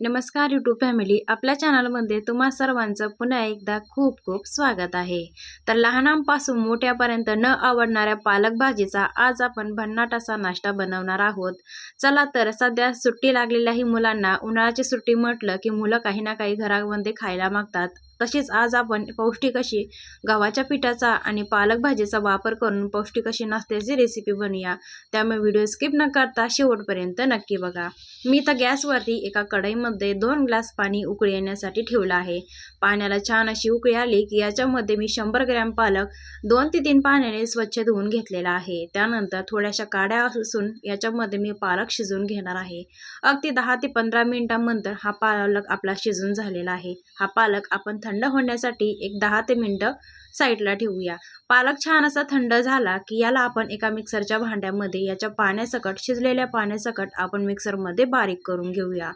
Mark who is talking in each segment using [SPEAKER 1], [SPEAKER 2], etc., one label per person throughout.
[SPEAKER 1] नमस्कार YouTube family आपल्या चॅनलमध्ये तुम्हा सर्वांचं पुन्हा एकदा खूप खूप स्वागत आहे. तर लहानांपासून मोठ्यापर्यंत न आवडणाऱ्या पालक भाजीचा आज आपण भन्नाट असा नाश्ता बनवणार आहोत. चला तर सध्या सुट्टी लागलेल्याही मुलांना उन्हाळ्याची सुट्टी म्हटलं की मुलं काही ना काही घरामध्ये खायला मागतात. तसेच आज आपण पौष्टिक अशी गव्हाच्या पिठाचा आणि पालक भाजीचा वापर करून पौष्टिक अशी नाश्त्याची रेसिपी बनवूया त्यामुळे व्हिडिओ स्किप न करता शेवटपर्यंत नक्की बघा. मी तर गॅसवरती एका कढईमध्ये दोन ग्लास पाणी उकळी येण्यासाठी ठेवलं आहे. पाण्याला छान अशी उकळी आली की याच्यामध्ये मी शंभर ग्रॅम पालक दोन ते तीन पाण्याने स्वच्छ धुवून घेतलेला आहे. त्यानंतर थोड्याशा काड्या असून याच्यामध्ये मी पालक शिजवून घेणार आहे. अगदी दहा ते पंधरा मिनिटांनंतर हा पालक आपला शिजून झालेला आहे. हा पालक आपण थंड होण्यासाठी एक दहा ते मिनटं साईडला ठेवूया. पालक छान असा थंड झाला की याला आपण एका मिक्सरच्या भांड्यामध्ये याच्या पाण्यासकट शिजलेल्या पाण्यासकट आपण मिक्सरमध्ये बारीक करून घेऊया.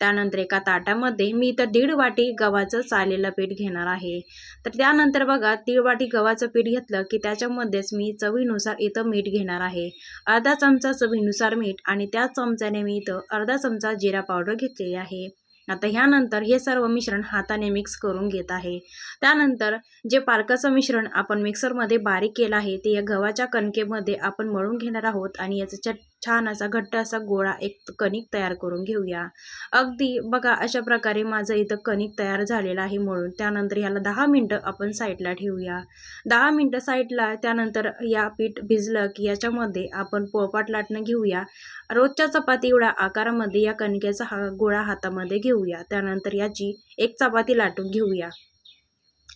[SPEAKER 1] त्यानंतर एका ताटामध्ये मी तर दीड वाटी गव्हाचं चालेलं पीठ घेणार आहे. तर त्यानंतर बघा दीड वाटी गव्हाचं पीठ घेतलं की त्याच्यामध्येच मी चवीनुसार इथं मीठ घेणार आहे. अर्धा चमचा चवीनुसार मीठ आणि त्याच चमच्याने मी इथं अर्धा चमचा जिरा पावडर घेतलेली आहे. आता ह्यानंतर हे सर्व मिश्रण हाताने मिक्स करून घेत आहे. त्यानंतर जे पालकाचं मिश्रण आपण मिक्सरमध्ये बारीक केलं आहे ते या गव्हाच्या कणकेमध्ये आपण मळून घेणार आहोत आणि याचं चट छान असा घट्ट असा गोळा एक कणिक तयार करून घेऊया. अगदी बघा अशा प्रकारे माझं इथं कणिक तयार झालेलं आहे म्हणून. त्यानंतर याला दहा मिनटं आपण साईडला ठेवूया. दहा मिनटं साईडला त्यानंतर या पीठ भिजलं की याच्यामध्ये आपण पोळपाट लाटणं घेऊया. रोजच्या चपाती एवढ्या आकारामध्ये या कणकेचा हा गोळा हातामध्ये घेऊया. त्यानंतर याची एक चपाती लाटून घेऊया.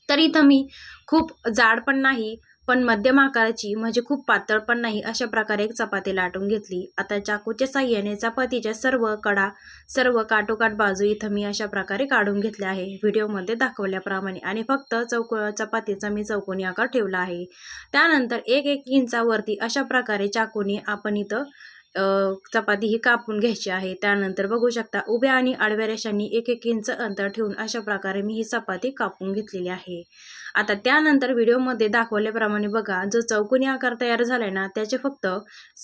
[SPEAKER 1] तर इथं मी खूप जाड पण नाही पण मध्यम आकाराची म्हणजे खूप पातळ पण नाही अशा प्रकारे एक चपाती लाटून घेतली. आता चाकूच्या साह्याने चपातीच्या सर्व कडा सर्व काटोकाट बाजू इथं मी अशा प्रकारे काढून घेतले आहे. व्हिडिओमध्ये दाखवल्याप्रमाणे आणि फक्त चौक चपातीचा मी चौकोनी आकार ठेवला आहे. त्यानंतर एक एक इंचावरती अशा प्रकारे चाकूने आपण इथं चपाती ही कापून घ्यायची आहे. त्यानंतर बघू शकता उभ्या आणि आडव्या रेषांनी एक एक इंच अंतर ठेवून अशा प्रकारे मी ही चपाती कापून घेतलेली आहे. आता त्यानंतर व्हिडिओमध्ये दाखवल्याप्रमाणे बघा जो चौकोनी आकार तयार झालाय ना त्याचे फक्त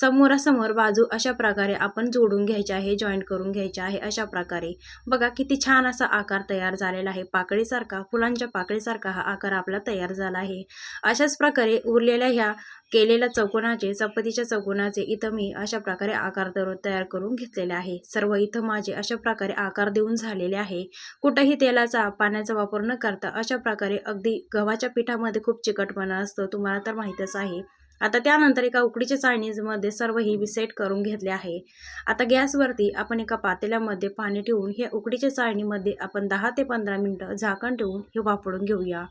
[SPEAKER 1] समोरासमोर बाजू अशा प्रकारे आपण जोडून घ्यायचे आहे जॉईंट करून घ्यायचे आहे अशा प्रकारे. बघा किती छान असा आकार तयार झालेला आहे. पाकळीसारखा फुलांच्या पाकळीसारखा हा आकार आपला तयार झाला आहे. अशाच प्रकारे उरलेल्या ह्या केलेल्या चौकोनाचे चपातीच्या चौकोनाचे इथं मी अशा प्रकारे आकार तयार करून घेतलेले आहे. सर्व इथं माझे अशा प्रकारे आकार देऊन झालेले आहे. कुठंही तेलाचा पाण्याचा वापर न करता अशा प्रकारे अगदी गव्हाच्या पिठामध्ये खूप चिकटपणा असतो. तुम्हाला तर माहीतच आहे. आता त्यानंतर एका उकडीच्या चाळणीजमध्ये सर्व ही सेट करून घेतले आहे. आता गॅसवरती आपण एका पातेल्यामध्ये पाणी ठेवून हे उकडीच्या चाळणीमध्ये आपण दहा ते पंधरा मिनटं झाकण ठेवून हे वापरून घेऊया.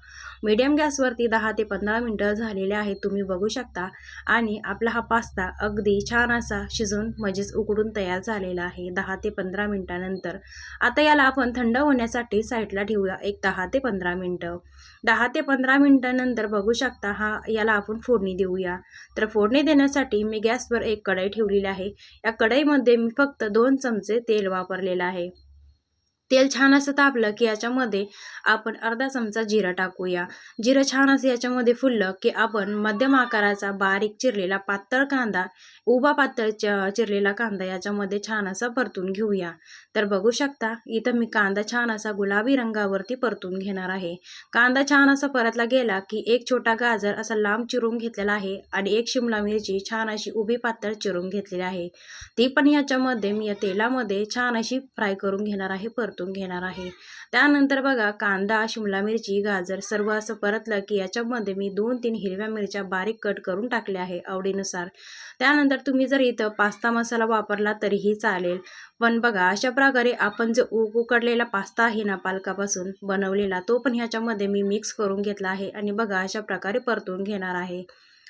[SPEAKER 1] मीडियम गॅसवरती दहा ते पंधरा मिनटं झालेले आहेत तुम्ही बघू शकता. आणि आपला हा पास्ता अगदी छान असा शिजून म्हणजेच उकडून तयार झालेला आहे दहा ते पंधरा मिनटानंतर. आता याला आपण थंड होण्यासाठी साईडला ठेवूया एक दहा ते पंधरा मिनटं. दहा ते पंधरा मिनटानंतर बघू शकता हा याला आपण फोडणी देऊया. तर फोडणी देण्यासाठी मी गॅसवर एक कढई ठेवलेली आहे. या कढईमध्ये मी फक्त दोन चमचे तेल वापरलेलं आहे. तेल छान असं तापलं की याच्यामध्ये आपण अर्धा चमचा जिरा टाकूया. जिरं छान असं याच्यामध्ये फुललं की आपण मध्यम आकाराचा बारीक चिरलेला पातळ कांदा उभा पातळ च चिरलेला कांदा याच्यामध्ये छान असा परतून घेऊया. तर बघू शकता इथं मी कांदा छान असा गुलाबी रंगावरती परतून घेणार आहे. कांदा छान असा परतला गेला की एक छोटा गाजर असा लांब चिरून घेतलेला आहे आणि एक शिमला मिरची छान अशी उभी पातळ चिरून घेतलेली आहे. ती पण याच्यामध्ये मी या तेलामध्ये छान अशी फ्राय करून घेणार आहे परतून परतून घेणार आहे. त्यानंतर बघा कांदा शिमला मिरची गाजर सर्व असं परतलं की याच्यामध्ये मी दोन तीन हिरव्या मिरच्या बारीक कट करून टाकल्या आहे आवडीनुसार. त्यानंतर तुम्ही जर इथं पास्ता मसाला वापरला तरीही चालेल. पण बघा अशा प्रकारे आपण जो उकडलेला पास्ता आहे ना पालकापासून बनवलेला तो पण ह्याच्यामध्ये मी मिक्स करून घेतला आहे आणि बघा अशा प्रकारे परतून घेणार आहे.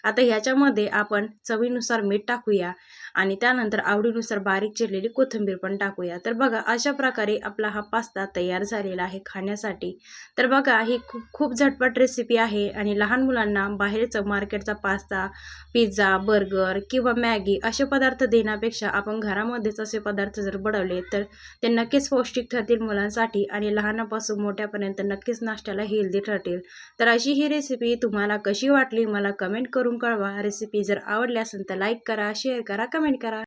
[SPEAKER 1] आता ह्याच्यामध्ये आपण चवीनुसार मीठ टाकूया आणि त्यानंतर आवडीनुसार बारीक चिरलेली कोथिंबीर पण टाकूया. तर बघा अशा प्रकारे आपला हा पास्ता तयार झालेला आहे खाण्यासाठी. तर बघा ही खूप खूप झटपट रेसिपी आहे आणि लहान मुलांना बाहेरचं मार्केटचा पास्ता पिझ्झा बर्गर किंवा मॅगी असे पदार्थ देण्यापेक्षा आपण घरामध्येच असे पदार्थ जर बनवले तर ते नक्कीच पौष्टिक ठरतील मुलांसाठी आणि लहानापासून मोठ्यापर्यंत नक्कीच नाश्त्याला हेल्दी ठरतील. तर अशी ही रेसिपी तुम्हाला कशी वाटली मला कमेंट करून कळवा. रेसिपी जर आवडली असेल तर लाईक करा शेअर करा कमेंट करा.